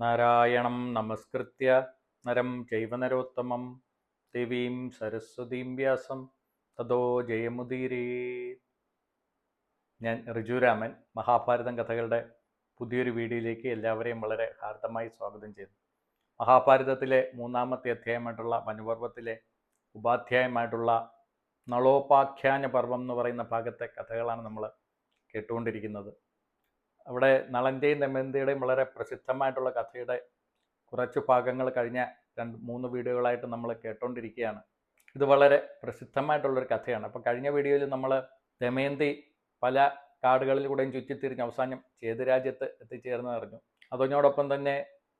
നാരായണം നമസ്കൃത്യ. നരം ജൈവനരോത്തമം ദേവീം സരസ്വതീം വ്യാസം. തതോ ജയമുദീരേ. ഞാൻ ഋജുരാമൻ മഹാഭാരതം കഥകളുടെ പുതിയൊരു വീഡിയോയിലേക്ക് എല്ലാവരെയും വളരെ ഹാർദമായി സ്വാഗതം ചെയ്യുന്നു. മഹാഭാരതത്തിലെ മൂന്നാമത്തെ അധ്യായമായിട്ടുള്ള വനപർവത്തിലെ ഉപാധ്യായമായിട്ടുള്ള നളോപാഖ്യാന പർവം എന്ന് പറയുന്ന ഭാഗത്തെ കഥകളാണ് നമ്മൾ കേട്ടുകൊണ്ടിരിക്കുന്നത്. അവിടെ നളന്റെയും ദമയന്തിയുടെയും വളരെ പ്രസിദ്ധമായിട്ടുള്ള കഥയുടെ കുറച്ച് ഭാഗങ്ങൾ കഴിഞ്ഞ രണ്ട് മൂന്ന് വീഡിയോകളായിട്ട് നമ്മൾ കേട്ടുകൊണ്ടിരിക്കുകയാണ് ഇത് വളരെ പ്രസിദ്ധമായിട്ടുള്ളൊരു കഥയാണ്. അപ്പോൾ കഴിഞ്ഞ വീഡിയോയിൽ നമ്മൾ ദമയന്തി പല കാടുകളിലൂടെയും ചുറ്റിത്തിരിഞ്ഞ് അവസാനം ചേതുരാജ്യത്ത് എത്തിച്ചേർന്ന് അറിഞ്ഞു. അതിനോടൊപ്പം തന്നെ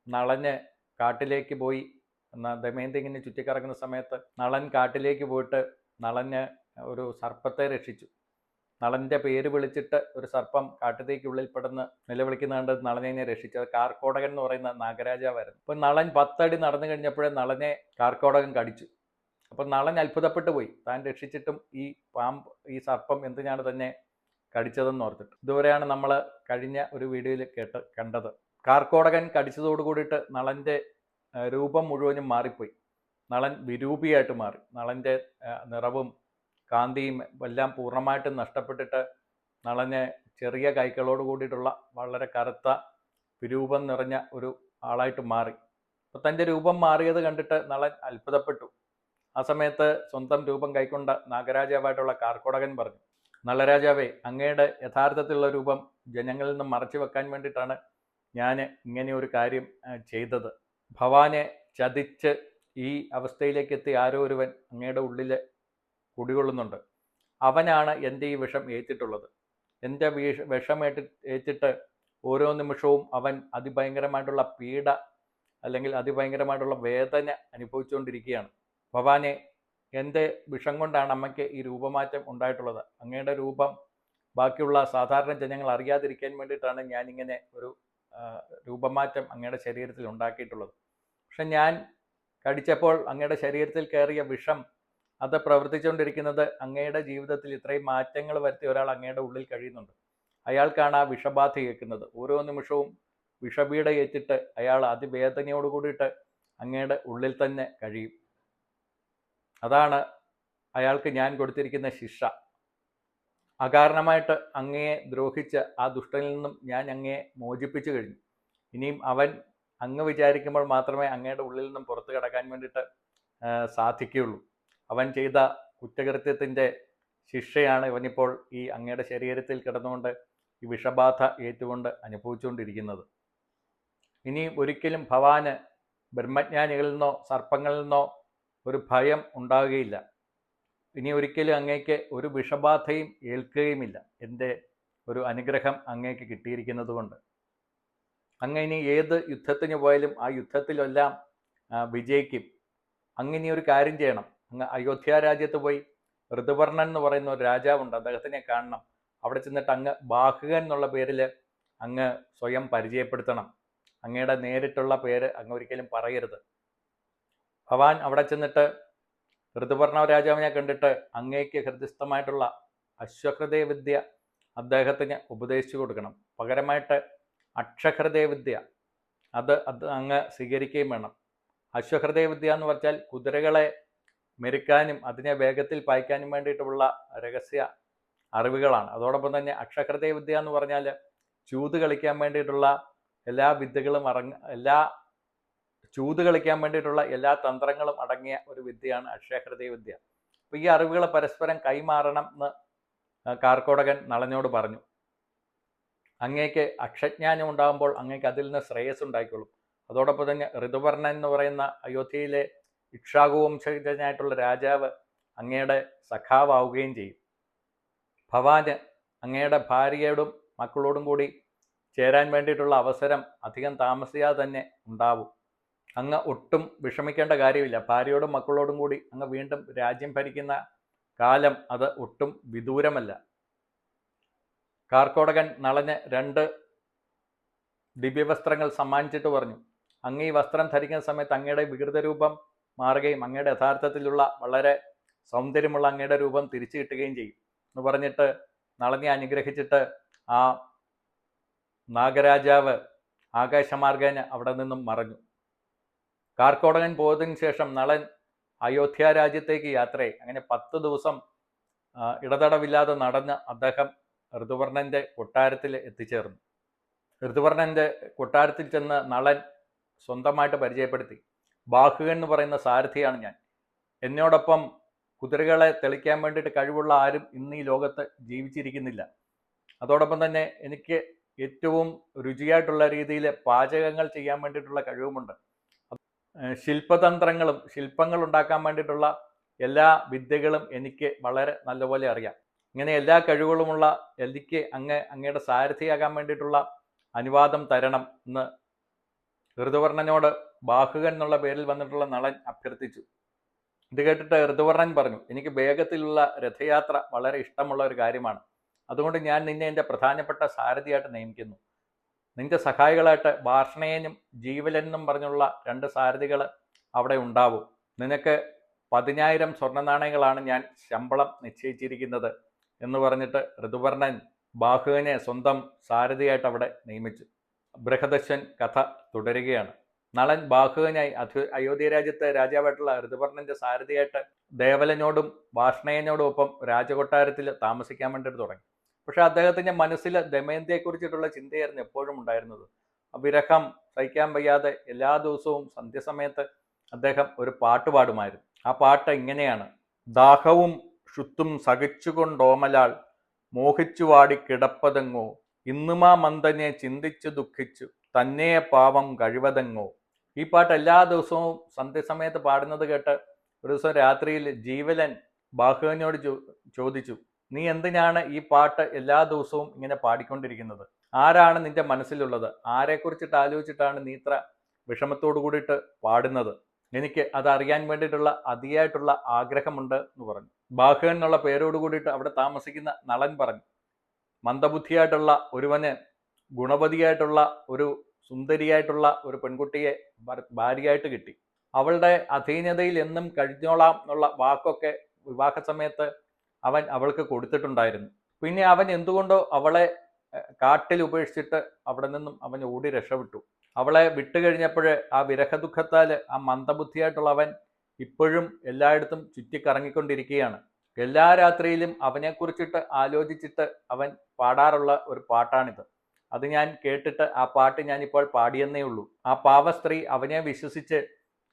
നളന് കാട്ടിലേക്ക് പോയി. ദമയന്തി ഇങ്ങനെ ചുറ്റിക്കറങ്ങുന്ന സമയത്ത് നളൻ കാട്ടിലേക്ക് പോയിട്ട് നളന് ഒരു സർപ്പത്തെ രക്ഷിച്ചു. നളന്റെ പേര് വിളിച്ചിട്ട് ഒരു സർപ്പം കാട്ടിലേക്ക് പെടുന്ന് നിലവിളിക്കുന്ന കണ്ട് നളനെ രക്ഷിച്ചത് കാർക്കോടകൻ എന്ന് പറയുന്ന നാഗരാജാവായിരുന്നു. അപ്പൊ നളൻ പത്തടി നടന്നു കഴിഞ്ഞപ്പോഴേ നളനെ കാർക്കോടകൻ കടിച്ചു. അപ്പൊ നളൻ അത്ഭുതപ്പെട്ടു പോയി. താൻ രക്ഷിച്ചിട്ടും ഈ പാമ്പ് ഈ സർപ്പം എന്തിനാണ് തന്നെ കടിച്ചതെന്ന് ഓർത്തിട്ട്. ഇതുവരെയാണ് നമ്മൾ കഴിഞ്ഞ ഒരു വീഡിയോയിൽ കേട്ട് കണ്ടത്. കാർക്കോടകൻ കടിച്ചതോട് കൂടിയിട്ട് നളന്റെ രൂപം മുഴുവനും മാറിപ്പോയി. നളൻ വിരൂപിയായിട്ട് മാറി. നളന്റെ നിറവും കാന്തിയും എല്ലാം പൂർണമായിട്ടും നഷ്ടപ്പെട്ടിട്ട് നളഞ്ഞ ചെറിയ കൈകളോട് കൂടിയിട്ടുള്ള വളരെ കറുത്ത വിരൂപം നിറഞ്ഞ ഒരു ആളായിട്ട് മാറി. അപ്പോൾ തന്റെ രൂപം മാറിയത് കണ്ടിട്ട് നളൻ അത്ഭുതപ്പെട്ടു. ആ സമയത്ത് സ്വന്തം രൂപം കൈക്കൊണ്ട നാഗരാജാവായിട്ടുള്ള കാർക്കോടകൻ പറഞ്ഞു നളരാജാവേ അങ്ങയുടെ യഥാർത്ഥത്തിലുള്ള രൂപം ജനങ്ങളിൽ നിന്ന് മറച്ചു വെക്കാൻ വേണ്ടിയിട്ടാണ് ഞാൻ ഇങ്ങനെ ഒരു കാര്യം ചെയ്തത്. ഭവാനെ ചതിച്ച് ഈ അവസ്ഥയിലേക്ക് എത്തി ആരോ ഒരുവൻ അങ്ങയുടെ ഉള്ളിൽ കുടികൊള്ളുന്നുണ്ട്. അവനാണ് എന്റെ ഈ വിഷം ഏറ്റിട്ടുള്ളത്. എന്റെ വിഷ വിഷം ഏറ്റി ഏറ്റിട്ട് ഓരോ നിമിഷവും അവൻ അതിഭയങ്കരമായിട്ടുള്ള പീഡ അല്ലെങ്കിൽ അതിഭയങ്കരമായിട്ടുള്ള വേദന അനുഭവിച്ചുകൊണ്ടിരിക്കുകയാണ്. ഭവാനെ എന്റെ വിഷം കൊണ്ടാണ് അമ്മയ്ക്ക് ഈ രൂപമാറ്റം ഉണ്ടായിട്ടുള്ളത്. അങ്ങയുടെ രൂപം ബാക്കിയുള്ള സാധാരണ ജനങ്ങൾ അറിയാതിരിക്കാൻ വേണ്ടിയിട്ടാണ് ഞാനിങ്ങനെ ഒരു രൂപമാറ്റം അങ്ങയുടെ ശരീരത്തിൽ ഉണ്ടാക്കിയിട്ടുള്ളത്. പക്ഷെ ഞാൻ കടിച്ചപ്പോൾ അങ്ങയുടെ ശരീരത്തിൽ കയറിയ വിഷം അത് പ്രവർത്തിച്ചുകൊണ്ടിരിക്കുന്നത് അങ്ങയുടെ ജീവിതത്തിൽ ഇത്രയും മാറ്റങ്ങൾ വരുത്തിയ ഒരാൾ അങ്ങയുടെ ഉള്ളിൽ കഴിയുന്നുണ്ട്. അയാൾക്കാണ് ആ വിഷബാധ കേൾക്കുന്നത് ഓരോ നിമിഷവും വിഷപീഡ ഏറ്റിട്ട് അയാൾ അതിവേദനയോട് കൂടിയിട്ട് അങ്ങയുടെ ഉള്ളിൽ തന്നെ കഴിയും. അതാണ് അയാൾക്ക് ഞാൻ കൊടുത്തിരിക്കുന്ന ശിക്ഷ. അകാരണമായിട്ട് അങ്ങയെ ദ്രോഹിച്ച് ആ ദുഷ്ടനിൽ നിന്നും ഞാൻ അങ്ങയെ മോചിപ്പിച്ചു കഴിഞ്ഞു. ഇനിയും അവൻ അങ്ങ് വിചാരിക്കുമ്പോൾ മാത്രമേ അങ്ങയുടെ ഉള്ളിൽ നിന്നും പുറത്തു കടക്കാൻ വേണ്ടിയിട്ട് സാധിക്കുകയുള്ളൂ. അവൻ ചെയ്ത കുറ്റകൃത്യത്തിന്റെ ശിക്ഷയാണ് ഇവനിപ്പോൾ ഈ അങ്ങയുടെ ശരീരത്തിൽ കിടന്നുകൊണ്ട് ഈ വിഷബാധ ഏറ്റുകൊണ്ട് അനുഭവിച്ചുകൊണ്ടിരിക്കുന്നത്. ഇനി ഒരിക്കലും ഭവാന് ബ്രഹ്മജ്ഞാനികളിൽ നിന്നോ സർപ്പങ്ങളിൽ നിന്നോ ഒരു ഭയം ഉണ്ടാകുകയില്ല. ഇനി ഒരിക്കലും അങ്ങേക്ക് ഒരു വിഷബാധയും ഏൽക്കുകയുമില്ല. എന്റെ ഒരു അനുഗ്രഹം അങ്ങേക്ക് കിട്ടിയിരിക്കുന്നത് കൊണ്ട് അങ്ങ് ഇനി ഏത് യുദ്ധത്തിന് പോയാലും ആ യുദ്ധത്തിലെല്ലാം വിജയിക്കും. അങ്ങനെ ഒരു കാര്യം ചെയ്യണം. അയോധ്യ രാജ്യത്ത് പോയി. ഋതുവർണൻ എന്ന് പറയുന്ന ഒരു രാജാവുണ്ട്. അദ്ദേഹത്തിനെ കാണണം. അവിടെ ചെന്നിട്ട് അങ്ങ് ബാഹുകൻ എന്നുള്ള പേരിൽ അങ്ങ് സ്വയം പരിചയപ്പെടുത്തണം. അങ്ങയുടെ നേരിട്ടുള്ള പേര് അങ്ങ് ഒരിക്കലും പറയരുത്. ഭവാൻ അവിടെ ചെന്നിട്ട് ഋതുവർണ രാജാവിനെ കണ്ടിട്ട് അങ്ങേക്ക് ഹൃദയസ്ഥമായിട്ടുള്ള അശ്വഹൃദയവിദ്യ അദ്ദേഹത്തിന് ഉപദേശിച്ചു കൊടുക്കണം. പകരമായിട്ട് അക്ഷഹൃദയവിദ്യ അത് അത് അങ്ങ് സ്വീകരിക്കുകയും വേണം. അശ്വഹൃദയ വിദ്യ എന്ന് പറഞ്ഞാൽ കുതിരകളെ മെരുക്കാനും അതിനെ വേഗത്തിൽ പായിക്കാനും വേണ്ടിയിട്ടുള്ള രഹസ്യ അറിവുകളാണ്. അതോടൊപ്പം തന്നെ അക്ഷഹൃദയ വിദ്യ എന്ന് പറഞ്ഞാൽ ചൂത് കളിക്കാൻ വേണ്ടിയിട്ടുള്ള എല്ലാ വിദ്യകളും അടങ്ങ എല്ലാ ചൂത് കളിക്കാൻ വേണ്ടിയിട്ടുള്ള എല്ലാ തന്ത്രങ്ങളും അടങ്ങിയ ഒരു വിദ്യയാണ് അക്ഷയഹൃദയ വിദ്യ. അപ്പോൾ ഈ അറിവുകൾ പരസ്പരം കൈമാറണം എന്ന് കാർക്കോടകൻ നളനോട് പറഞ്ഞു. അങ്ങേക്ക് അക്ഷജ്ഞാനം ഉണ്ടാകുമ്പോൾ അങ്ങേക്ക് അതിൽ നിന്ന് ശ്രേയസ് ഉണ്ടായിക്കൊള്ളും. അതോടൊപ്പം തന്നെ ഋതുവർണൻ എന്ന് പറയുന്ന അയോധ്യയിലെ ഇക്ഷാകു വംശജനായിട്ടുള്ള രാജാവ് അങ്ങയുടെ സഖാവാവുകയും ചെയ്യും. ഭവാന് അങ്ങയുടെ ഭാര്യയോടും മക്കളോടും കൂടി ചേരാൻ വേണ്ടിയിട്ടുള്ള അവസരം അധികം താമസിയാതെ തന്നെ ഉണ്ടാവും. അങ്ങ് ഒട്ടും വിഷമിക്കേണ്ട കാര്യമില്ല. ഭാര്യയോടും മക്കളോടും കൂടി അങ്ങ് വീണ്ടും രാജ്യം ഭരിക്കുന്ന കാലം അത് ഒട്ടും വിദൂരമല്ല. കാർക്കോടകൻ നളന് രണ്ട് ദിവ്യവസ്ത്രങ്ങൾ സമ്മാനിച്ചിട്ട് പറഞ്ഞു. അങ്ങ് ഈ വസ്ത്രം ധരിക്കുന്ന സമയത്ത് അങ്ങയുടെ വികൃത രൂപം മാറുകയും അങ്ങയുടെ യഥാർത്ഥത്തിലുള്ള വളരെ സൗന്ദര്യമുള്ള അങ്ങയുടെ രൂപം തിരിച്ചു കിട്ടുകയും ചെയ്യും എന്ന് പറഞ്ഞിട്ട് നളനെ അനുഗ്രഹിച്ചിട്ട് ആ നാഗരാജാവ് ആകാശമാർഗേന അവിടെ നിന്നും മറഞ്ഞു. കാർക്കോടകൻ പോയതിന് ശേഷം നളൻ അയോധ്യ രാജ്യത്തേക്ക് യാത്രയായി. അങ്ങനെ പത്ത് ദിവസം ഇടതടവില്ലാതെ നടന്ന് അദ്ദേഹം ഋതുവർണന്റെ കൊട്ടാരത്തിൽ എത്തിച്ചേർന്നു. ഋതുവർണന്റെ കൊട്ടാരത്തിൽ ചെന്ന് നളൻ സ്വന്തമായിട്ട് പരിചയപ്പെടുത്തി. ബാഹുകൻ എന്ന് പറയുന്ന സാരഥിയാണ് ഞാൻ. എന്നോടൊപ്പം കുതിരകളെ തെളിക്കാൻ വേണ്ടിയിട്ട് കഴിവുള്ള ആരും ഇന്ന് ഈ ലോകത്ത് ജീവിച്ചിരിക്കുന്നില്ല. അതോടൊപ്പം തന്നെ എനിക്ക് ഏറ്റവും രുചിയായിട്ടുള്ള രീതിയിൽ പാചകങ്ങൾ ചെയ്യാൻ വേണ്ടിയിട്ടുള്ള കഴിവുമുണ്ട്. ശില്പതന്ത്രങ്ങളും ശില്പങ്ങൾ ഉണ്ടാക്കാൻ വേണ്ടിയിട്ടുള്ള എല്ലാ വിദ്യകളും എനിക്ക് വളരെ നല്ലപോലെ അറിയാം. ഇങ്ങനെ എല്ലാ കഴിവുകളുമുള്ള എനിക്ക് അങ്ങ് അങ്ങയുടെ സാരഥിയാകാൻ വേണ്ടിയിട്ടുള്ള അനുവാദം തരണം എന്ന് ഋതുവർണനോട് ബാഹുകൻ എന്നുള്ള പേരിൽ വന്നിട്ടുള്ള നളൻ അഭ്യർത്ഥിച്ചു. ഇത് കേട്ടിട്ട് ഋതുവർണൻ പറഞ്ഞു എനിക്ക് വേഗത്തിലുള്ള രഥയാത്ര വളരെ ഇഷ്ടമുള്ള ഒരു കാര്യമാണ്. അതുകൊണ്ട് ഞാൻ നിന്നെ എന്റെ പ്രധാനപ്പെട്ട സാരഥിയായിട്ട് നിയമിക്കുന്നു. നിന്റെ സഹായികളായിട്ട് ഭാഷണേനും ജീവലെന്നും പറഞ്ഞുള്ള രണ്ട് സാരഥികൾ അവിടെ ഉണ്ടാവും. നിനക്ക് പതിനായിരം സ്വർണ നാണയങ്ങളാണ് ഞാൻ ശമ്പളം നിശ്ചയിച്ചിരിക്കുന്നത് എന്ന് പറഞ്ഞിട്ട് ഋതുവർണൻ ബാഹുവിനെ സ്വന്തം സാരഥിയായിട്ട് അവിടെ നിയമിച്ചു. ബൃഹദശൻ കഥ തുടരുകയാണ്. നളൻ ബാഹുവിനായി അധു അയോധ്യ രാജ്യത്തെ രാജാവായിട്ടുള്ള ഋതുപർണന്റെ സാരഥിയായിട്ട് ദേവലനോടും വാഷ്ണയനോടും ഒപ്പം രാജകൊട്ടാരത്തിൽ താമസിക്കാൻ വേണ്ടിയിട്ട് തുടങ്ങി. പക്ഷെ അദ്ദേഹത്തിന്റെ മനസ്സിൽ ദമയന്തിയെക്കുറിച്ചിട്ടുള്ള ചിന്തയായിരുന്നു എപ്പോഴും ഉണ്ടായിരുന്നത്. വിരഹം സഹിക്കാൻ വയ്യാതെ എല്ലാ ദിവസവും സന്ധ്യസമയത്ത് അദ്ദേഹം ഒരു പാട്ട് പാടുമായിരുന്നു. ആ പാട്ട് ഇങ്ങനെയാണ് ദാഹവും ഷുത്തും സഹിച്ചുകൊണ്ടോമലാൾ മോഹിച്ചു വാടി കിടപ്പതെങ്ങോ ഇന്നുമാ മന്ദനെ ചിന്തിച്ചു ദുഃഖിച്ചു. തന്നെ പാവം കഴിവതെങ്ങോ. ഈ പാട്ട് എല്ലാ ദിവസവും സന്ധ്യസമയത്ത് പാടുന്നത് കേട്ട് ഒരു ദിവസം രാത്രിയിൽ ജീവലൻ ബാഹുവിനോട് ചോദിച്ചു നീ എന്തിനാണ് ഈ പാട്ട് എല്ലാ ദിവസവും ഇങ്ങനെ പാടിക്കൊണ്ടിരിക്കുന്നത്? ആരാണ് നിന്റെ മനസ്സിലുള്ളത്? ആരെക്കുറിച്ചിട്ട് ആലോചിച്ചിട്ടാണ് നീ ഇത്ര വിഷമത്തോടു കൂടിയിട്ട് പാടുന്നത്? എനിക്ക് അതറിയാൻ വേണ്ടിയിട്ടുള്ള അതിയായിട്ടുള്ള ആഗ്രഹമുണ്ട് എന്ന് പറഞ്ഞു. ബാഹുവൻ എന്നുള്ള പേരോട് കൂടിയിട്ട് അവിടെ താമസിക്കുന്ന നളൻ പറഞ്ഞു മന്ദബുദ്ധിയായിട്ടുള്ള ഒരുവന് ഗുണപതിയായിട്ടുള്ള ഒരു സുന്ദരിയായിട്ടുള്ള ഒരു പെൺകുട്ടിയെ ഭാര്യയായിട്ട് കിട്ടി. അവളുടെ അധീനതയിൽ എന്നും കഴിഞ്ഞോളാം എന്നുള്ള വാക്കൊക്കെ വിവാഹ സമയത്ത് അവൻ അവൾക്ക് കൊടുത്തിട്ടുണ്ടായിരുന്നു. പിന്നെ അവൻ എന്തുകൊണ്ടോ അവളെ കാട്ടിൽ ഉപേക്ഷിച്ചിട്ട് അവിടെ നിന്നും അവൻ ഓടി രക്ഷപ്പെട്ടു. അവളെ വിട്ടുകഴിഞ്ഞപ്പോൾ ആ വിരഹദുഃഖത്താൽ ആ മന്ദബുദ്ധിയായിട്ടുള്ള അവൻ ഇപ്പോഴും എല്ലായിടത്തും ചുറ്റിക്കറങ്ങിക്കൊണ്ടിരിക്കുകയാണ്. എല്ലാ രാത്രിയിലും അവനെക്കുറിച്ചിട്ട് ആലോചിച്ചിട്ട് അവൻ പാടാറുള്ള ഒരു പാട്ടാണിത്. അത് ഞാൻ കേട്ടിട്ട് ആ പാട്ട് ഞാനിപ്പോൾ പാടിയെന്നേ ഉള്ളൂ. ആ പാവ സ്ത്രീ അവനെ വിശ്വസിച്ച്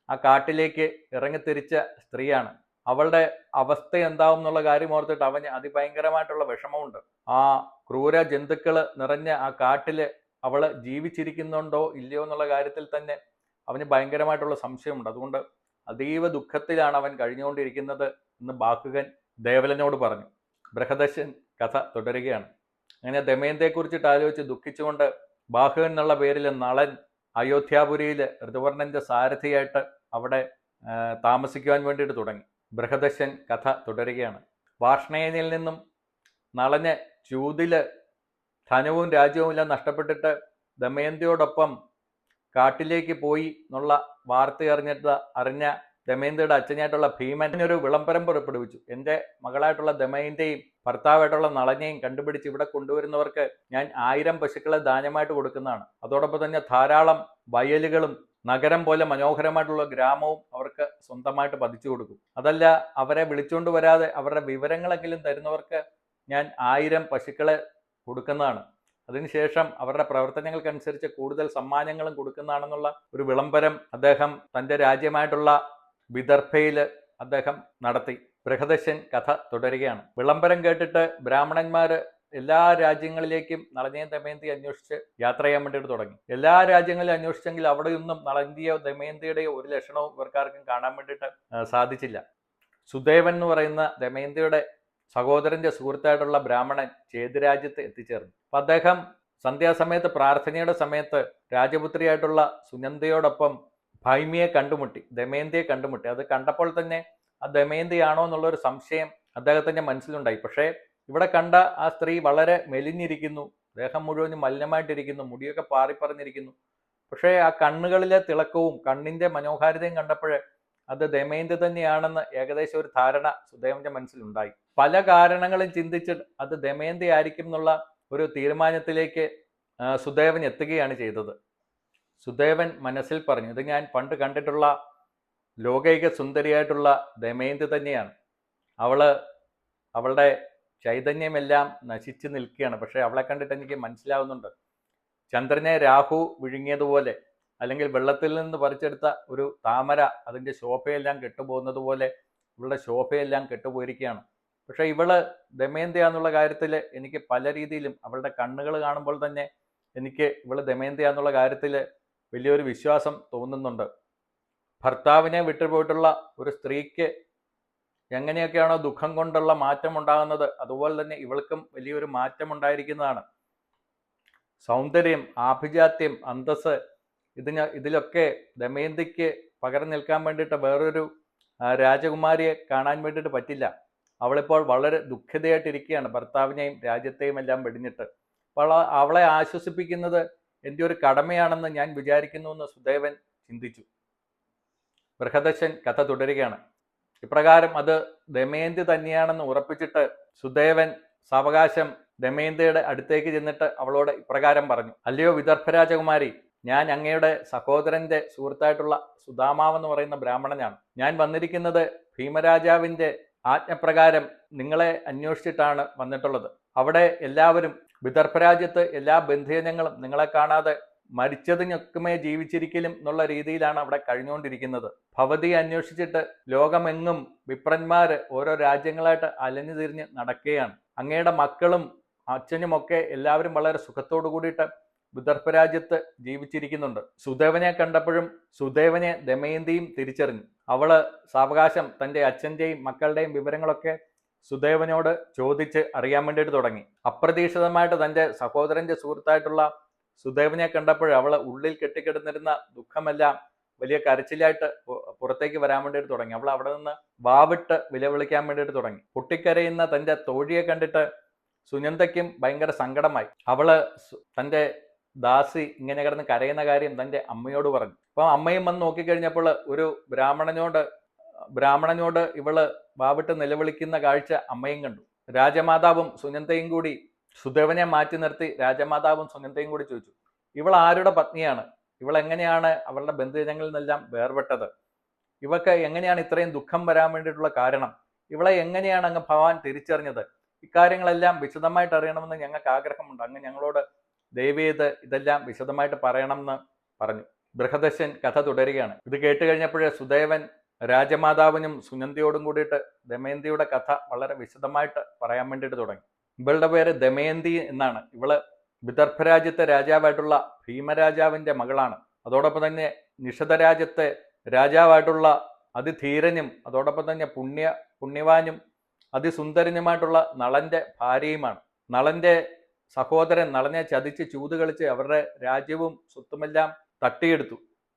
ആ കാട്ടിലേക്ക് ഇറങ്ങിത്തിരിച്ച സ്ത്രീയാണ്. അവളുടെ അവസ്ഥ എന്താവും എന്നുള്ള കാര്യം ഓർത്തിട്ട് അവന് അതിഭയങ്കരമായിട്ടുള്ള വിഷമമുണ്ട്. ആ ക്രൂര ജന്തുക്കൾ നിറഞ്ഞ ആ കാട്ടിൽ അവൾ ജീവിച്ചിരിക്കുന്നുണ്ടോ ഇല്ലയോ എന്നുള്ള കാര്യത്തിൽ തന്നെ അവന് ഭയങ്കരമായിട്ടുള്ള സംശയമുണ്ട്. അതുകൊണ്ട് അതീവ ദുഃഖത്തിലാണ് അവൻ കഴിഞ്ഞുകൊണ്ടിരിക്കുന്നത് എന്ന് ബാഹുകൻ ദേവലനോട് പറഞ്ഞു. ബൃഹദശൻ കഥ തുടരുകയാണ്. അങ്ങനെ ദമയന്തെക്കുറിച്ചിട്ട് ആലോചിച്ച് ദുഃഖിച്ചുകൊണ്ട് ബാഹു എന്നുള്ള പേരിൽ നളൻ അയോധ്യാപുരിയിൽ ഋതുവർണന്റെ സാരഥിയായിട്ട് അവിടെ താമസിക്കുവാൻ വേണ്ടിയിട്ട് തുടങ്ങി. ബൃഹദശൻ കഥ തുടരുകയാണ്. വാഷ്ണേനിൽ നിന്നും നളന് ചൂതിൽ ധനവും രാജ്യവും എല്ലാം നഷ്ടപ്പെട്ടിട്ട് ദമയന്തിയോടൊപ്പം കാട്ടിലേക്ക് പോയി എന്നുള്ള വാർത്ത അറിഞ്ഞിട്ട് അറിഞ്ഞ ദമയന്തിയുടെ അച്ഛനായിട്ടുള്ള ഭീമൻ ഒരു വിളംബരം പുറപ്പെടുവിച്ചു. എന്റെ മകളായിട്ടുള്ള ദമയന്തിയും ഭർത്താവായിട്ടുള്ള നളനെയും കണ്ടുപിടിച്ച് ഇവിടെ കൊണ്ടുവരുന്നവർക്ക് ഞാൻ ആയിരം പശുക്കളെ ദാനമായിട്ട് കൊടുക്കുന്നതാണ്. അതോടൊപ്പം തന്നെ ധാരാളം വയലുകളും നഗരം പോലെ മനോഹരമായിട്ടുള്ള ഗ്രാമവും അവർക്ക് സ്വന്തമായിട്ട് പതിച്ചു കൊടുക്കും. അതല്ല അവരെ വിളിച്ചുകൊണ്ട് വരാതെ അവരുടെ വിവരങ്ങളെങ്കിലും തരുന്നവർക്ക് ഞാൻ ആയിരം പശുക്കളെ കൊടുക്കുന്നതാണ്. അതിനുശേഷം അവരുടെ പ്രവർത്തനങ്ങൾക്കനുസരിച്ച് കൂടുതൽ സമ്മാനങ്ങളും കൊടുക്കുന്നതാണെന്നുള്ള ഒരു വിളംബരം അദ്ദേഹം തന്റെ രാജ്യമായിട്ടുള്ള വിദർഭയിൽ അദ്ദേഹം നടത്തി. ബൃഹദശൻ കഥ തുടരുകയാണ്. വിളംബരം കേട്ടിട്ട് ബ്രാഹ്മണന്മാർ എല്ലാ രാജ്യങ്ങളിലേക്കും നളനയും ദമയന്തി അന്വേഷിച്ച് യാത്ര ചെയ്യാൻ വേണ്ടിയിട്ട് തുടങ്ങി. എല്ലാ രാജ്യങ്ങളിലും അന്വേഷിച്ചെങ്കിൽ അവിടെയൊന്നും നളന്തിയോ ദമയന്തിയുടെയോ ഒരു ലക്ഷണവും ഇവർക്കാർക്കും കാണാൻ വേണ്ടിയിട്ട് സാധിച്ചില്ല. സുദേവൻ എന്ന് പറയുന്ന ദമയന്തിയുടെ സഹോദരന്റെ സുഹൃത്തായിട്ടുള്ള ബ്രാഹ്മണൻ ചേതുരാജ്യത്ത് എത്തിച്ചേർന്നു. അപ്പൊ അദ്ദേഹം സന്ധ്യാസമയത്ത് പ്രാർത്ഥനയുടെ സമയത്ത് രാജപുത്രിയായിട്ടുള്ള സുനന്ദയോടൊപ്പം ഭൈമിയെ കണ്ടുമുട്ടി ദമയന്തിയെ കണ്ടുമുട്ടി. അത് കണ്ടപ്പോൾ തന്നെ ആ ദമയന്തിയാണോ എന്നുള്ളൊരു സംശയം അദ്ദേഹത്തിന്റെ മനസ്സിലുണ്ടായി. പക്ഷേ ഇവിടെ കണ്ട ആ സ്ത്രീ വളരെ മെലിഞ്ഞിരിക്കുന്നു ദേഹം മുഴുവനും മലിനമായിട്ടിരിക്കുന്നു മുടിയൊക്കെ പാറിപ്പറഞ്ഞിരിക്കുന്നു. പക്ഷേ ആ കണ്ണുകളിലെ തിളക്കവും കണ്ണിന്റെ മനോഹാരിതയും കണ്ടപ്പോൾ അത് ദമയന്തി തന്നെയാണെന്ന് ഏകദേശം ഒരു ധാരണ സുദേവന്റെ മനസ്സിലുണ്ടായി. പല കാരണങ്ങളും ചിന്തിച്ച് അത് ദമയന്തി ആയിരിക്കും എന്നുള്ള ഒരു തീരുമാനത്തിലേക്ക് സുദേവൻ എത്തുകയാണ് ചെയ്തത്. സുദേവൻ മനസ്സിൽ പറഞ്ഞു ഇത് ഞാൻ പണ്ട് കണ്ടിട്ടുള്ള ലോകൈക സുന്ദരിയായിട്ടുള്ള ദമയന്തി തന്നെയാണ്. അവൾ അവളുടെ ചൈതന്യമെല്ലാം നശിച്ചു നിൽക്കുകയാണ്. പക്ഷേ അവളെ കണ്ടിട്ട് എനിക്ക് മനസ്സിലാവുന്നുണ്ട്. ചന്ദ്രനെ രാഹു വിഴുങ്ങിയതുപോലെ അല്ലെങ്കിൽ വെള്ളത്തിൽ നിന്ന് പറിച്ചെടുത്ത ഒരു താമര അതിന്റെ ശോഭയെല്ലാം കെട്ടുപോകുന്നത് പോലെ ഇവളുടെ ശോഭയെല്ലാം കെട്ടുപോയിരിക്കുകയാണ്. പക്ഷേ ഇവൾ ദമയന്തിയാന്നുള്ള കാര്യത്തിൽ എനിക്ക് പല രീതിയിലും അവളുടെ കണ്ണുകൾ കാണുമ്പോൾ തന്നെ എനിക്ക് ഇവൾ ദമയന്തിയാന്നുള്ള കാര്യത്തിൽ വലിയൊരു വിശ്വാസം തോന്നുന്നുണ്ട്. ഭർത്താവിനെ വിട്ടുപോയിട്ടുള്ള ഒരു സ്ത്രീക്ക് എങ്ങനെയൊക്കെയാണോ ദുഃഖം കൊണ്ടുള്ള മാറ്റം ഉണ്ടാകുന്നത് അതുപോലെ തന്നെ ഇവൾക്കും വലിയൊരു മാറ്റം ഉണ്ടായിരിക്കുന്നതാണ് സൗന്ദര്യം ആഭിജാത്യം അന്തസ് ഇതിന് ഇതിലൊക്കെ ദമയന്തിക്ക് പകരം നിൽക്കാൻ വേണ്ടിയിട്ട് വേറൊരു രാജകുമാരിയെ കാണാൻ വേണ്ടിയിട്ട് പറ്റില്ല. അവളിപ്പോൾ വളരെ ദുഃഖിതയായിട്ടിരിക്കുകയാണ്. ഭർത്താവിനെയും രാജ്യത്തെയും എല്ലാം വെടിഞ്ഞിട്ട്. അപ്പോൾ അവളെ ആശ്വസിപ്പിക്കുന്നത് എന്റെ ഒരു കടമയാണെന്ന് ഞാൻ വിചാരിക്കുന്നു എന്ന് സുദേവൻ ചിന്തിച്ചു. ബൃഹദശൻ കഥ തുടരുകയാണ്. ഇപ്രകാരം അത് ദമയന്തി തന്നെയാണെന്ന് ഉറപ്പിച്ചിട്ട് സുദേവൻ സാവകാശം ദമയന്തിയുടെ അടുത്തേക്ക് ചെന്നിട്ട് അവളോട് ഇപ്രകാരം പറഞ്ഞു അല്ലയോ വിദർഭരാജകുമാരി ഞാൻ അങ്ങയുടെ സഹോദരന്റെ സുഹൃത്തായിട്ടുള്ള സുദാമാവെന്ന് പറയുന്ന ബ്രാഹ്മണനാണ്. ഞാൻ വന്നിരിക്കുന്നത് ഭീമരാജാവിന്റെ ആജ്ഞപ്രകാരം നിങ്ങളെ അന്വേഷിച്ചിട്ടാണ് വന്നിട്ടുള്ളത്. അവിടെ എല്ലാവരും വിദർഭ രാജ്യത്ത് എല്ലാ ബന്ധുജനങ്ങളും നിങ്ങളെ കാണാതെ മരിച്ചതിനൊക്കുമേ ജീവിച്ചിരിക്കലും എന്നുള്ള രീതിയിലാണ് അവിടെ കഴിഞ്ഞുകൊണ്ടിരിക്കുന്നത്. ഭവതി അന്വേഷിച്ചിട്ട് ലോകമെങ്ങും വിപ്രന്മാര് ഓരോ രാജ്യങ്ങളായിട്ട് അലഞ്ഞു തിരിഞ്ഞ് നടക്കുകയാണ്. അങ്ങയുടെ മക്കളും അച്ഛനുമൊക്കെ എല്ലാവരും വളരെ സുഖത്തോടു കൂടിയിട്ട് വിദർഭ രാജ്യത്ത് ജീവിച്ചിരിക്കുന്നുണ്ട്. സുദേവനെ കണ്ടപ്പോഴും സുദേവനെ ദമയന്തിയും തിരിച്ചറിഞ്ഞു. അവൾ സാവകാശം തന്റെ അച്ഛന്റെയും മക്കളുടെയും വിവരങ്ങളൊക്കെ സുദേവനോട് ചോദിച്ച് അറിയാൻ വേണ്ടിയിട്ട് തുടങ്ങി. അപ്രതീക്ഷിതമായിട്ട് തന്റെ സഹോദരന്റെ സുഹൃത്തായിട്ടുള്ള സുദേവനെ കണ്ടപ്പോൾ അവൾ ഉള്ളിൽ കെട്ടിക്കിടന്നിരുന്ന ദുഃഖമെല്ലാം വലിയ കരച്ചിലായിട്ട് പുറത്തേക്ക് വരാൻ വേണ്ടിയിട്ട് തുടങ്ങി. അവൾ അവിടെ നിന്ന് വാവിട്ട് വിലവിളിക്കാൻ വേണ്ടിയിട്ട് തുടങ്ങി. പൊട്ടിക്കരയുന്ന തന്റെ തോഴിയെ കണ്ടിട്ട് സുനന്ദയ്ക്കും ഭയങ്കര സങ്കടമായി. അവൾ തന്റെ ദാസി ഇങ്ങനെ കിടന്ന് കരയുന്ന കാര്യം തന്റെ അമ്മയോട് പറഞ്ഞു. അപ്പം അമ്മയും വന്ന് നോക്കിക്കഴിഞ്ഞപ്പോൾ ഒരു ബ്രാഹ്മണനോട് ബ്രാഹ്മണനോട് ഇവൾ വാവിട്ട് നിലവിളിക്കുന്ന കാഴ്ച അമ്മയും കണ്ടു. രാജമാതാവും സുനന്ദയും കൂടി സുദേവനെ മാറ്റി നിർത്തി രാജമാതാവും സുനന്ദയും കൂടി ചോദിച്ചു ഇവൾ ആരുടെ പത്നിയാണ്? ഇവൾ എങ്ങനെയാണ് അവരുടെ ബന്ധുജനങ്ങളിൽ നിന്നെല്ലാം വേർപെട്ടത്? ഇവക്ക് എങ്ങനെയാണ് ഇത്രയും ദുഃഖം വരാൻ വേണ്ടിയിട്ടുള്ള കാരണം? ഇവളെ എങ്ങനെയാണ് അങ്ങ് ഭഗവാൻ തിരിച്ചറിഞ്ഞത്? ഇക്കാര്യങ്ങളെല്ലാം വിശദമായിട്ട് അറിയണമെന്ന് ഞങ്ങൾക്ക് ആഗ്രഹമുണ്ട്. അങ്ങ് ഞങ്ങളോട് ദയവേത് ഇതെല്ലാം വിശദമായിട്ട് പറയണമെന്ന് പറഞ്ഞു. ബൃഹദശൻ കഥ തുടരുകയാണ്. ഇത് കേട്ട് കഴിഞ്ഞപ്പോഴേ സുദേവൻ രാജമാതാവിനും സുനന്ദിയോടും കൂടിയിട്ട് ദമയന്തിയുടെ കഥ വളരെ വിശദമായിട്ട് പറയാൻ വേണ്ടിയിട്ട് തുടങ്ങി. ഇവളുടെ പേര് ദമയന്തി എന്നാണ്. ഇവൾ വിദർഭരാജ്യത്തെ രാജാവായിട്ടുള്ള ഭീമരാജാവിന്റെ മകളാണ്. അതോടൊപ്പം തന്നെ നിഷധ രാജ്യത്തെ രാജാവായിട്ടുള്ള അതിധീരനും അതോടൊപ്പം തന്നെ പുണ്യ പുണ്യവാനും അതിസുന്ദരനുമായിട്ടുള്ള നളന്റെ ഭാര്യയുമാണ്. നളന്റെ സഹോദരൻ നളനെ ചതിച്ച് ചൂത് കളിച്ച് അവരുടെ രാജ്യവും സ്വത്തുമെല്ലാം തട്ടിയെടുത്തു.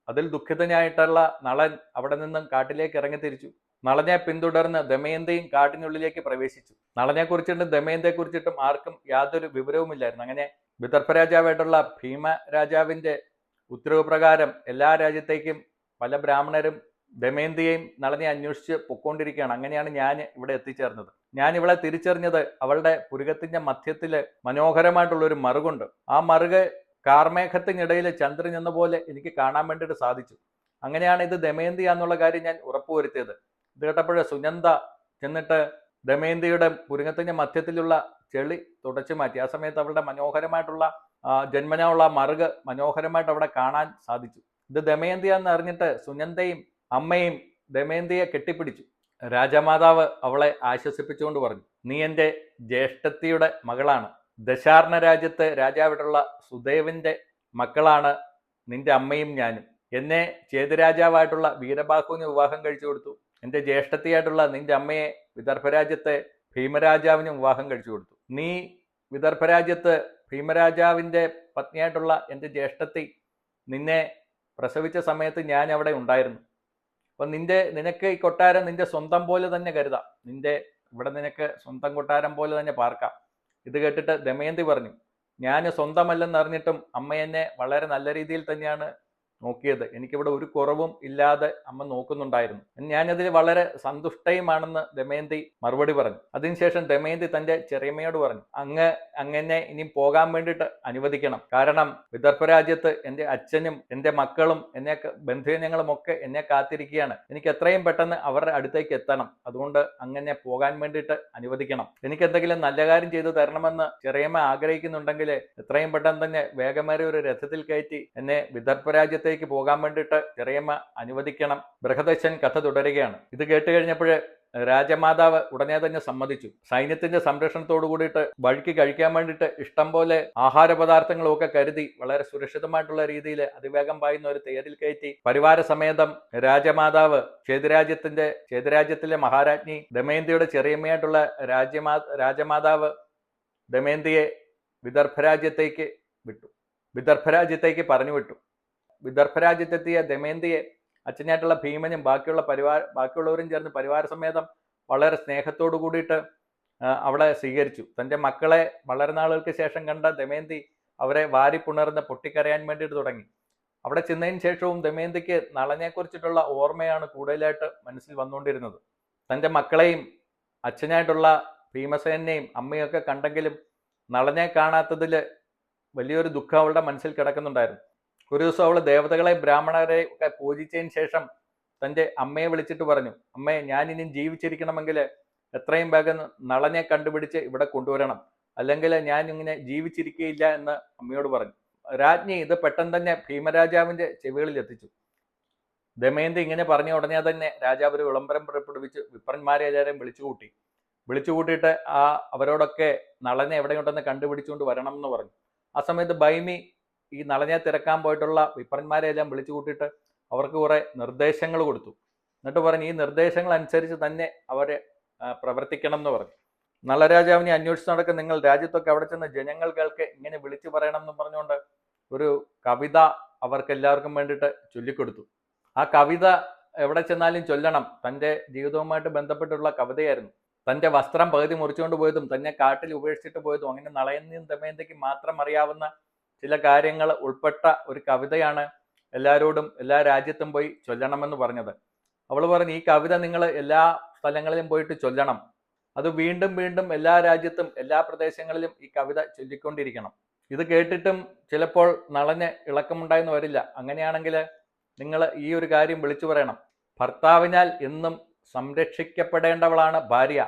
അതിൽ ദുഃഖിതനായിട്ടുള്ള നളൻ അവിടെ നിന്നും കാട്ടിലേക്ക് ഇറങ്ങി തിരിച്ചു. നളനെ പിന്തുടർന്ന് ദമയന്തയും കാട്ടിനുള്ളിലേക്ക് പ്രവേശിച്ചു. നളനെ കുറിച്ചിട്ടും ദമയന്തയെ കുറിച്ചിട്ടും ആർക്കും യാതൊരു വിവരവുമില്ലായിരുന്നു അങ്ങനെ വിദർഭ രാജാവായിട്ടുള്ള ഭീമ രാജാവിന്റെ ഉത്തരവ് പ്രകാരം എല്ലാ രാജ്യത്തേക്കും പല ബ്രാഹ്മണരും ദമയന്തിയെയും നളനെ അന്വേഷിച്ച് പൊക്കോണ്ടിരിക്കുകയാണ്. അങ്ങനെയാണ് ഞാൻ ഇവിടെ എത്തിച്ചേർന്നത്. ഞാൻ ഇവളെ തിരിച്ചറിഞ്ഞത് അവളുടെ പുരുകത്തിന്റെ മധ്യത്തിൽ മനോഹരമായിട്ടുള്ള ഒരു മറുകുണ്ട്. ആ മറുക് കാർമേഘത്തിനിടയിൽ ചന്ദ്രൻ എന്ന പോലെ എനിക്ക് കാണാൻ വേണ്ടിയിട്ട് സാധിച്ചു. അങ്ങനെയാണ് ഇത് ദമയന്തി എന്നുള്ള കാര്യം ഞാൻ ഉറപ്പുവരുത്തിയത്. ഇത് കേട്ടപ്പോഴേ സുനന്ദ ചെന്നിട്ട് ദമയന്തിയുടെ പുരുങ്ങത്തിന്റെ മധ്യത്തിലുള്ള ചെളി തുടച്ചു മാറ്റി. ആ സമയത്ത് അവളുടെ മനോഹരമായിട്ടുള്ള ആ, ജന്മനാ ഉള്ള മറുക് മനോഹരമായിട്ട് അവിടെ കാണാൻ സാധിച്ചു. ഇത് ദമയന്തി എന്ന് അറിഞ്ഞിട്ട് സുനന്ദയും അമ്മയും ദമയന്തിയെ കെട്ടിപ്പിടിച്ചു. രാജമാതാവ് അവളെ ആശ്വസിപ്പിച്ചുകൊണ്ട് പറഞ്ഞു നീ എന്റെ ജ്യേഷ്ഠത്തിയുടെ മകളാണ്. ദശാർണ രാജ്യത്ത് രാജാവിടുള്ള സുദേവന്റെ മക്കളാണ് നിന്റെ അമ്മയും ഞാനും. എന്നെ ചേതുരാജാവായിട്ടുള്ള വീരബാഹുവിന് വിവാഹം കഴിച്ചു കൊടുത്തു. എന്റെ ജ്യേഷ്ഠത്തിയായിട്ടുള്ള നിന്റെ അമ്മയെ വിദർഭരാജ്യത്തെ ഭീമരാജാവിന് വിവാഹം കഴിച്ചു കൊടുത്തു. നീ വിദർഭരാജ്യത്ത് ഭീമരാജാവിന്റെ പത്നിയായിട്ടുള്ള എന്റെ ജ്യേഷ്ഠത്തി നിന്നെ പ്രസവിച്ച സമയത്ത് ഞാൻ അവിടെ ഉണ്ടായിരുന്നു. അപ്പം നിന്റെ നിനക്ക് ഈ കൊട്ടാരം നിന്റെ സ്വന്തം പോലെ തന്നെ കരുതാം. നിന്റെ ഇവിടെ നിനക്ക് സ്വന്തം കൊട്ടാരം പോലെ തന്നെ പാർക്കാം. ഇത് കേട്ടിട്ട് ദമയന്തി പറഞ്ഞു ഞാൻ സ്വന്തമല്ലെന്ന് അറിഞ്ഞിട്ടും അമ്മ എന്നെ വളരെ നല്ല രീതിയിൽ തന്നെയാണ് നോക്കിയത്. എനിക്കിവിടെ ഒരു കുറവും ഇല്ലാതെ അമ്മ നോക്കുന്നുണ്ടായിരുന്നു. ഞാനതിൽ വളരെ സന്തുഷ്ടയുമാണെന്ന് ദമയന്തി മറുപടി പറഞ്ഞു. അതിനുശേഷം ദമയന്തി തന്റെ ചെറിയമ്മയോട് പറഞ്ഞു അങ്ങ് അങ്ങനെ ഇനി പോകാൻ വേണ്ടിയിട്ട് അനുവദിക്കണം. കാരണം വിദർഭ രാജ്യത്ത് എന്റെ അച്ഛനും എന്റെ മക്കളും എന്നെ ബന്ധുജനങ്ങളും ഒക്കെ എന്നെ കാത്തിരിക്കുകയാണ്. എനിക്ക് എത്രയും പെട്ടെന്ന് അവരുടെ അടുത്തേക്ക് എത്തണം. അതുകൊണ്ട് അങ്ങനെ പോകാൻ വേണ്ടിയിട്ട് അനുവദിക്കണം. എനിക്ക് എന്തെങ്കിലും നല്ല കാര്യം ചെയ്തു തരണമെന്ന് ചെറിയമ്മ ആഗ്രഹിക്കുന്നുണ്ടെങ്കിൽ എത്രയും പെട്ടെന്ന് തന്നെ വേഗമേറിയ ഒരു രഥത്തിൽ കയറ്റി എന്നെ വിദർഭ രാജ്യത്തേക്ക് പോകാൻ വേണ്ടിയിട്ട് ചെറിയമ്മ അനുവദിക്കണം. ബൃഹദശൻ കഥ തുടരുകയാണ്. ഇത് കേട്ട് കഴിഞ്ഞപ്പോഴേ രാജമാതാവ് ഉടനെ തന്നെ സമ്മതിച്ചു. സൈന്യത്തിന്റെ സംരക്ഷണത്തോടു കൂടിയിട്ട് വഴിക്ക് കഴിക്കാൻ വേണ്ടിയിട്ട് ഇഷ്ടം പോലെ ആഹാര പദാർത്ഥങ്ങളൊക്കെ കരുതി വളരെ സുരക്ഷിതമായിട്ടുള്ള രീതിയിൽ അതിവേഗം പായുന്ന ഒരു തേരിൽ കയറ്റി പരിവാര സമേതം രാജമാതാവ് ചേതുരാജ്യത്തിന്റെ ചേതുരാജ്യത്തിലെ മഹാരാജ്ഞി ദമയന്തിയുടെ ചെറിയമ്മയായിട്ടുള്ള രാജ്യമാ രാജമാതാവ് ദമയന്തിയെ വിദർഭരാജ്യത്തേക്ക് വിട്ടു. വിദർഭരാജ്യത്തേക്ക് പറഞ്ഞു വിട്ടു. വിദർഭ രാജ്യത്തെത്തിയ ദമയന്തിയെ അച്ഛനായിട്ടുള്ള ഭീമനും ബാക്കിയുള്ള പരിവാര ബാക്കിയുള്ളവരും ചേർന്ന് പരിവാര സമേതം വളരെ സ്നേഹത്തോടു കൂടിയിട്ട് അവളെ സ്വീകരിച്ചു. തന്റെ മക്കളെ വളരെ നാളുകൾക്ക് ശേഷം കണ്ട ദമയന്തി അവരെ വാരി പുണർന്ന് പൊട്ടിക്കരയാൻ വേണ്ടിയിട്ട് തുടങ്ങി. അവിടെ ചെന്നതിന് ശേഷവും ദമയന്തിക്ക് നളനെക്കുറിച്ചിട്ടുള്ള ഓർമ്മയാണ് കൂടുതലായിട്ട് മനസ്സിൽ വന്നുകൊണ്ടിരുന്നത്. തന്റെ മക്കളെയും അച്ഛനായിട്ടുള്ള ഭീമസേനെയും അമ്മയൊക്കെ കണ്ടെങ്കിലും നളനെ കാണാത്തതിൽ വലിയൊരു ദുഃഖം അവളുടെ മനസ്സിൽ കിടക്കുന്നുണ്ടായിരുന്നു. ഒരു ദിവസം അവൾ ദേവതകളെ ബ്രാഹ്മണരെ ഒക്കെ പൂജിച്ചതിന് ശേഷം തന്റെ അമ്മയെ വിളിച്ചിട്ട് പറഞ്ഞു അമ്മേ ഞാൻ ഇനി ജീവിച്ചിരിക്കണമെങ്കിൽ എത്രയും വേഗം നളനെ കണ്ടുപിടിച്ച് ഇവിടെ കൊണ്ടുവരണം. അല്ലെങ്കിൽ ഞാൻ ഇങ്ങനെ ജീവിച്ചിരിക്കുകയില്ല എന്ന് അമ്മയോട് പറഞ്ഞു. രാജ്ഞി ഇത് പെട്ടെന്ന് തന്നെ ഭീമരാജാവിന്റെ ചെവികളിൽ എത്തിച്ചു. ദമയന്തി ഇങ്ങനെ പറഞ്ഞ ഉടനെ തന്നെ രാജാവ് ഒരു വിളംബരം പുറപ്പെടുവിച്ച് വിപ്രന്മാരെ എല്ലാവരെയും വിളിച്ചുകൂട്ടി വിളിച്ചുകൂട്ടിയിട്ട് ആ അവരോടൊക്കെ നളനെ എവിടെയുണ്ടെന്ന് കണ്ടുപിടിച്ചുകൊണ്ട് വരണം എന്ന് പറഞ്ഞു. ആ സമയത്ത് ബൈമി ഈ നളനെ തിരക്കാൻ പോയിട്ടുള്ള വിപ്രന്മാരെ എല്ലാം വിളിച്ചു കൂട്ടിയിട്ട് അവർക്ക് കുറേ നിർദ്ദേശങ്ങൾ കൊടുത്തു. എന്നിട്ട് പറഞ്ഞു ഈ നിർദ്ദേശങ്ങൾ അനുസരിച്ച് തന്നെ അവരെ പ്രവർത്തിക്കണം എന്ന് പറഞ്ഞു. നളരാജാവിനെ അന്വേഷിച്ച് നടക്കുന്ന നിങ്ങൾ രാജ്യത്തൊക്കെ അവിടെ ചെന്ന് ജനങ്ങൾക്ക് ഇങ്ങനെ വിളിച്ചു പറയണം എന്ന് പറഞ്ഞുകൊണ്ട് ഒരു കവിത അവർക്ക് എല്ലാവർക്കും വേണ്ടിയിട്ട് ചൊല്ലിക്കൊടുത്തു. ആ കവിത എവിടെ ചെന്നാലും ചൊല്ലണം. തന്റെ ജീവിതവുമായിട്ട് ബന്ധപ്പെട്ടുള്ള കവിതയായിരുന്നു. തന്റെ വസ്ത്രം പകുതി മുറിച്ചുകൊണ്ട് പോയതും തന്നെ കാട്ടിൽ ഉപേക്ഷിച്ചിട്ട് പോയതും അങ്ങനെ നളയന്യും ദമയന്തിക്ക് മാത്രം അറിയാവുന്ന ചില കാര്യങ്ങൾ ഉൾപ്പെട്ട ഒരു കവിതയാണ് എല്ലാവരോടും എല്ലാ രാജ്യത്തും പോയി ചൊല്ലണമെന്ന് പറഞ്ഞത്. അവൾ പറഞ്ഞു ഈ കവിത നിങ്ങൾ എല്ലാ സ്ഥലങ്ങളിലും പോയിട്ട് ചൊല്ലണം. അത് വീണ്ടും വീണ്ടും എല്ലാ രാജ്യത്തും എല്ലാ പ്രദേശങ്ങളിലും ഈ കവിത ചൊല്ലിക്കൊണ്ടിരിക്കണം. ഇത് കേട്ടിട്ടും ചിലപ്പോൾ നളഞ്ഞ് ഇളക്കമുണ്ടായെന്ന് വരില്ല. അങ്ങനെയാണെങ്കിൽ നിങ്ങൾ ഈ ഒരു കാര്യം വിളിച്ചു പറയണം. ഭർത്താവിനാൽ എന്നും സംരക്ഷിക്കപ്പെടേണ്ടവളാണ് ഭാര്യ.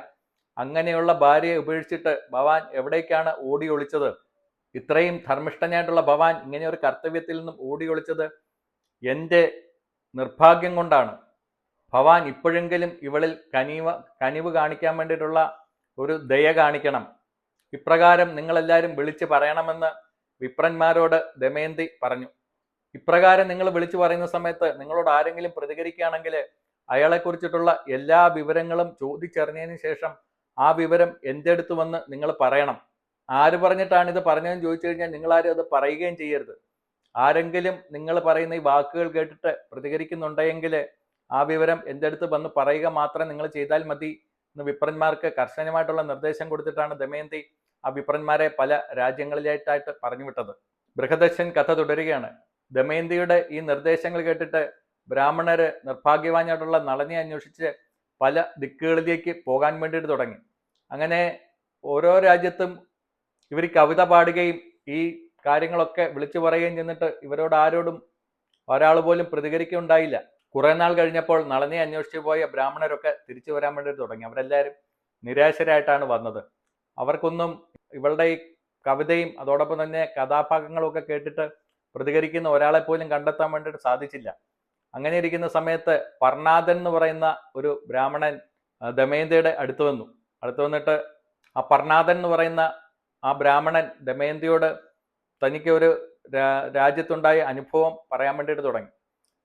അങ്ങനെയുള്ള ഭാര്യയെ ഉപേക്ഷിച്ചിട്ട് ഭവാൻ എവിടേക്കാണ് ഓടി ഒളിച്ചത്? ഇത്രയും ധർമ്മിഷ്ഠനായിട്ടുള്ള ഭവാൻ ഇങ്ങനെ ഒരു കർത്തവ്യത്തിൽ നിന്നും ഓടി ഒളിച്ചത് എന്റെ നിർഭാഗ്യം കൊണ്ടാണ്. ഭവാൻ ഇപ്പോഴെങ്കിലും ഇവളിൽ കനിവ കനിവ് കാണിക്കാൻ വേണ്ടിയിട്ടുള്ള ഒരു ദയ കാണിക്കണം. ഇപ്രകാരം നിങ്ങളെല്ലാവരും വിളിച്ച് പറയണമെന്ന് വിപ്രന്മാരോട് ദമയന്തി പറഞ്ഞു. ഇപ്രകാരം നിങ്ങൾ വിളിച്ചു പറയുന്ന സമയത്ത് നിങ്ങളോട് ആരെങ്കിലും പ്രതികരിക്കുകയാണെങ്കിൽ അയാളെക്കുറിച്ചിട്ടുള്ള എല്ലാ വിവരങ്ങളും ചോദിച്ചറിഞ്ഞതിന് ശേഷം ആ വിവരം എന്റെ അടുത്ത് വന്ന് നിങ്ങൾ പറയണം. ആര് പറഞ്ഞിട്ടാണ് ഇത് പറഞ്ഞതെന്ന് ചോദിച്ചു കഴിഞ്ഞാൽ നിങ്ങളാരും അത് പറയുകയും ചെയ്യരുത്. ആരെങ്കിലും നിങ്ങൾ പറയുന്ന ഈ വാക്കുകൾ കേട്ടിട്ട് പ്രതികരിക്കുന്നുണ്ടെങ്കിൽ ആ വിവരം എന്റെ അടുത്ത് വന്ന് പറയുക മാത്രം നിങ്ങൾ ചെയ്താൽ മതി എന്ന് വിപ്രന്മാർക്ക് കർശനമായിട്ടുള്ള നിർദ്ദേശം കൊടുത്തിട്ടാണ് ദമയന്തി ആ വിപ്രന്മാരെ പല രാജ്യങ്ങളിലായിട്ടായിട്ട് പറഞ്ഞു വിട്ടത് ബൃഹദശൻ കഥ തുടരുകയാണ്. ദമയന്തിയുടെ ഈ നിർദ്ദേശങ്ങൾ കേട്ടിട്ട് ബ്രാഹ്മണര് നിർഭാഗ്യവാനായിട്ടുള്ള നളനെ അന്വേഷിച്ച് പല ദിക്കുകളിലേക്ക് പോകാൻ വേണ്ടിയിട്ട് തുടങ്ങി. അങ്ങനെ ഓരോ രാജ്യത്തും ഇവർ കവിത പാടുകയും ഈ കാര്യങ്ങളൊക്കെ വിളിച്ചു പറയുകയും ചെന്നിട്ട് ഇവരോട് ആരോടും ഒരാൾ പോലും പ്രതികരിക്കുകയുണ്ടായില്ല. കുറെ നാൾ കഴിഞ്ഞപ്പോൾ നളനെ അന്വേഷിച്ചു പോയ ബ്രാഹ്മണരൊക്കെ തിരിച്ചു വരാൻ വേണ്ടി തുടങ്ങി. അവരെല്ലാവരും നിരാശരായിട്ടാണ് വന്നത്. അവർക്കൊന്നും ഇവളുടെ ഈ കവിതയും അതോടൊപ്പം തന്നെ കഥാഭാഗങ്ങളും ഒക്കെ കേട്ടിട്ട് പ്രതികരിക്കുന്ന ഒരാളെ പോലും കണ്ടെത്താൻ വേണ്ടിയിട്ട് സാധിച്ചില്ല. അങ്ങനെ ഇരിക്കുന്ന സമയത്ത് പർണാഥൻ എന്ന് പറയുന്ന ഒരു ബ്രാഹ്മണൻ ദമയന്തിയുടെ അടുത്ത് വന്നു. അടുത്ത് വന്നിട്ട് ആ പർണാഥൻ എന്ന് പറയുന്ന ആ ബ്രാഹ്മണൻ ദമയന്തിയോട് തനിക്ക് ഒരു രാജ്യത്തുണ്ടായ അനുഭവം പറയാൻ വേണ്ടിയിട്ട് തുടങ്ങി.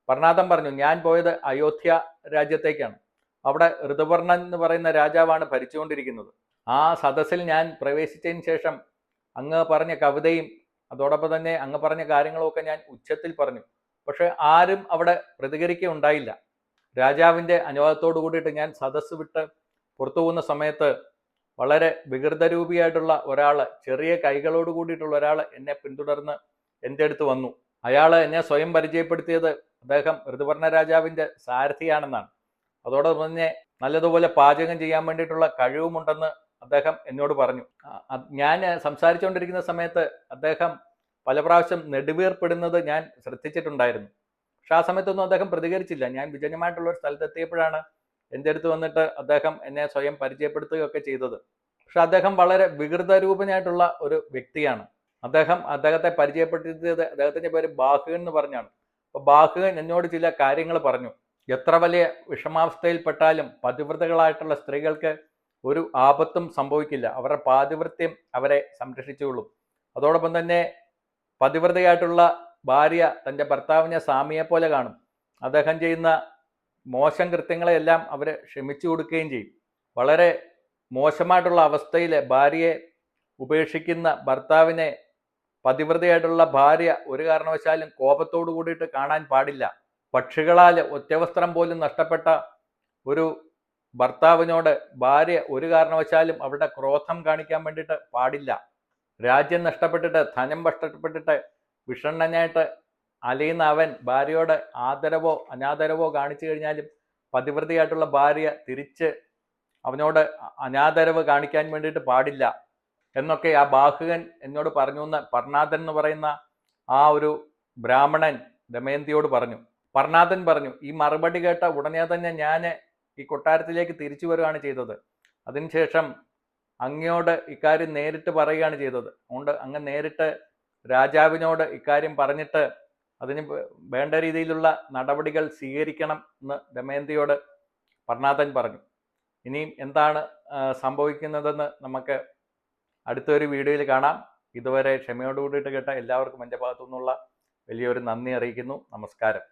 പർണാഥം പറഞ്ഞു ഞാൻ പോയത് അയോധ്യ രാജ്യത്തേക്കാണ്. അവിടെ ഋതുവർണൻ എന്ന് പറയുന്ന രാജാവാണ് ഭരിച്ചുകൊണ്ടിരിക്കുന്നത്. ആ സദസ്സിൽ ഞാൻ പ്രവേശിച്ചതിന് ശേഷം അങ്ങ് പറഞ്ഞ കവിതയും അതോടൊപ്പം തന്നെ അങ്ങ് പറഞ്ഞ കാര്യങ്ങളൊക്കെ ഞാൻ ഉച്ചത്തിൽ പറഞ്ഞു. പക്ഷെ ആരും അവിടെ പ്രതികരിക്കുകയുണ്ടായില്ല രാജാവിന്റെ അനുവാദത്തോടു കൂടിയിട്ട് ഞാൻ സദസ്സ് വിട്ട് പുറത്തു പോകുന്ന സമയത്ത് വളരെ വികൃതരൂപിയായിട്ടുള്ള ഒരാൾ ചെറിയ കൈകളോട് കൂടിയിട്ടുള്ള ഒരാൾ എന്നെ പിന്തുടർന്ന് എന്റെ അടുത്ത് വന്നു. അയാൾ എന്നെ സ്വയം പരിചയപ്പെടുത്തിയത് അദ്ദേഹം ഋതുവർണ രാജാവിന്റെ സാരഥിയാണെന്നാണ്. അതോടൊപ്പം തന്നെ നല്ലതുപോലെ പാചകം ചെയ്യാൻ വേണ്ടിയിട്ടുള്ള കഴിവുമുണ്ടെന്ന് അദ്ദേഹം എന്നോട് പറഞ്ഞു. ഞാൻ സംസാരിച്ചുകൊണ്ടിരിക്കുന്ന സമയത്ത് അദ്ദേഹം പല പ്രാവശ്യം നെടുവീർപ്പെടുന്നത് ഞാൻ ശ്രദ്ധിച്ചിട്ടുണ്ടായിരുന്നു. പക്ഷെ ആ സമയത്തൊന്നും അദ്ദേഹം പ്രതികരിച്ചില്ല. ഞാൻ വിജനമായിട്ടുള്ള ഒരു സ്ഥലത്തെത്തിയപ്പോഴാണ് എന്റെ അടുത്ത് വന്നിട്ട് അദ്ദേഹം എന്നെ സ്വയം പരിചയപ്പെടുത്തുകയൊക്കെ ചെയ്തത്. പക്ഷെ അദ്ദേഹം വളരെ വികൃതരൂപനായിട്ടുള്ള ഒരു വ്യക്തിയാണ്. അദ്ദേഹം അദ്ദേഹത്തെ പരിചയപ്പെടുത്തിയത് അദ്ദേഹത്തിന്റെ പേര് ബാഹുൻ എന്ന് പറഞ്ഞാണ്. അപ്പോൾ ബാഹുൻ എന്നോട് ചില കാര്യങ്ങൾ പറഞ്ഞു. എത്ര വലിയ വിഷമാവസ്ഥയിൽപ്പെട്ടാലും പതിവ്രതകളായിട്ടുള്ള സ്ത്രീകൾക്ക് ഒരു ആപത്തും സംഭവിക്കില്ല. അവരുടെ പാതിവൃത്യം അവരെ സംരക്ഷിച്ചുകൊള്ളും. അതോടൊപ്പം തന്നെ പതിവ്രതയായിട്ടുള്ള ഭാര്യ തന്റെ ഭർത്താവിനെ സ്വാമിയെ പോലെ കാണും. അദ്ദേഹം ചെയ്യുന്ന മോശം കൃത്യങ്ങളെല്ലാം അവർ ക്ഷമിച്ചു കൊടുക്കുകയും ചെയ്യും. വളരെ മോശമായിട്ടുള്ള അവസ്ഥയിൽ ഭാര്യയെ ഉപേക്ഷിക്കുന്ന ഭർത്താവിനെ പതിവ്രതയായിട്ടുള്ള ഭാര്യ ഒരു കാരണവശാലും കോപത്തോടു കൂടിയിട്ട് കാണാൻ പാടില്ല. പക്ഷികളാൽ ഒറ്റവസ്ത്രം പോലും നഷ്ടപ്പെട്ട ഒരു ഭർത്താവിനോട് ഭാര്യ ഒരു കാരണവശാലും അവരുടെ ക്രോധം കാണിക്കാൻ വേണ്ടിയിട്ട് പാടില്ല. രാജ്യം നഷ്ടപ്പെട്ടിട്ട് ധനം നഷ്ടപ്പെട്ടിട്ട് വിഷണ്ണനായിട്ട് അലയുന്ന അവൻ ഭാര്യയോട് ആദരവോ അനാദരവോ കാണിച്ചു കഴിഞ്ഞാലും പതിവ്രതയായിട്ടുള്ള ഭാര്യ തിരിച്ച് അവനോട് അനാദരവ് കാണിക്കാൻ വേണ്ടിയിട്ട് പാടില്ല. എന്നൊക്കെ ആ ബാഹുകൻ എന്നോട് പറഞ്ഞു എന്ന് പർണാഥൻ എന്ന് പറയുന്ന ആ ഒരു ബ്രാഹ്മണൻ ദമയന്തിയോട് പറഞ്ഞു. പർണാഥൻ പറഞ്ഞു ഈ മറുപടി കേട്ട ഉടനെ തന്നെ ഞാൻ ഈ കൊട്ടാരത്തിലേക്ക് തിരിച്ചു വരികയാണ് ചെയ്തത്. അതിനുശേഷം അങ്ങയോട് ഇക്കാര്യം നേരിട്ട് പറയുകയാണ് ചെയ്തത്. അതുകൊണ്ട് അങ്ങ് നേരിട്ട് രാജാവിനോട് ഇക്കാര്യം പറഞ്ഞിട്ട് അതിന് വേണ്ട രീതിയിലുള്ള നടപടികൾ സ്വീകരിക്കണം എന്ന് ദമയന്തിയോട് പർണാഥൻ പറഞ്ഞു. ഇനിയും എന്താണ് സംഭവിക്കുന്നതെന്ന് നമുക്ക് അടുത്തൊരു വീഡിയോയിൽ കാണാം. ഇതുവരെ ക്ഷമയോടുകൂടിയിട്ട് കേട്ട എല്ലാവർക്കും എന്റെ ഭാഗത്തു നിന്നുള്ള വലിയൊരു നന്ദി അറിയിക്കുന്നു. നമസ്കാരം.